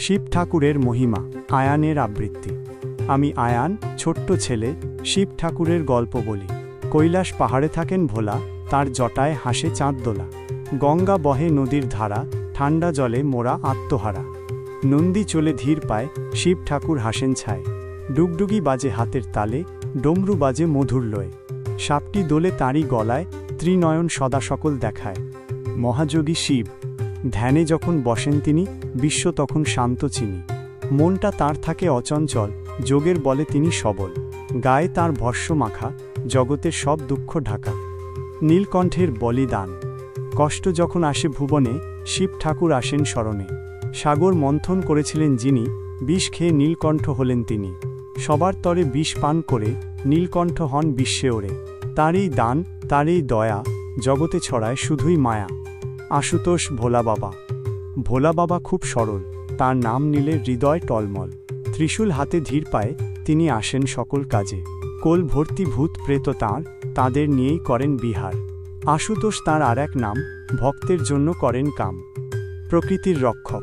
শিব ঠাকুরের মহিমা, আয়ানের আবৃত্তি। আমি আয়ান, ছোট্ট ছেলে, শিব ঠাকুরের গল্প বলি। কৈলাস পাহাড়ে থাকেন ভোলা, তার জটায় হাসে চাঁদ দোলা। গঙ্গা বহে নদীর ধারা, ঠান্ডা জলে মোরা আত্মহারা। নন্দী চলে ধীর পায়, শিব ঠাকুর হাসেন ছায়। ডুগডুগি বাজে হাতের তালে, ডমরু বাজে মধুর লয়ে। সাপটি দোলে তাঁরই গলায় ত্রিনয়ন সদা সকল দেখায়। মহাযোগী শিব। ধ্যানে যখন বসেন তিনি, বিশ্ব তখন শান্ত চিনি। মনটা তার থাকে অচঞ্চল, যোগের বলে তিনি সবল। গায়ে তার ভস্য মাখা জগতের সব দুঃখ ঢাকা। নীলকণ্ঠের বলিদান কষ্ট যখন আসে ভুবনে, শিব ঠাকুর আসেন স্মরণে সাগর মন্থন করেছিলেন যিনি, বিষ খেয়ে নীলকণ্ঠ হলেন তিনি। সবার তরে বিষ পান করে, নীলকণ্ঠ হন বিশ্বে ওরে। তারই দান, তারই দয়া, জগতে ছড়ায় শুধুই মায়া। আশুতোষ ভোলা বাবা ভোলা বাবা খুব সরল, তার নাম নিলে হৃদয় টলমল। ত্রিশূল হাতে ধীর পায়ে তিনি আসেন সকল কাজে। কোল ভর্তি ভূত প্রেত তাঁর, তাদের নিয়েই করেন বিহার। আশুতোষ তাঁর আর এক নাম, ভক্তের জন্য করেন কাম। প্রকৃতির রক্ষক।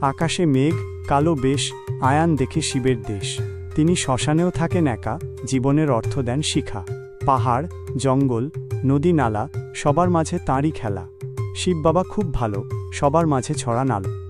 আকাশে মেঘ, কালো বেশ, আয়ান দেখে শিবের দেশ। তিনি শ্মশানেও থাকেন একা, জীবনের অর্থ দেন শিখা। পাহাড়, জঙ্গল, নদী নালা, সবার মাঝে তাঁরই খেলা। শিব বাবা খুব ভালো সবার মাঝে ছড়া নালো।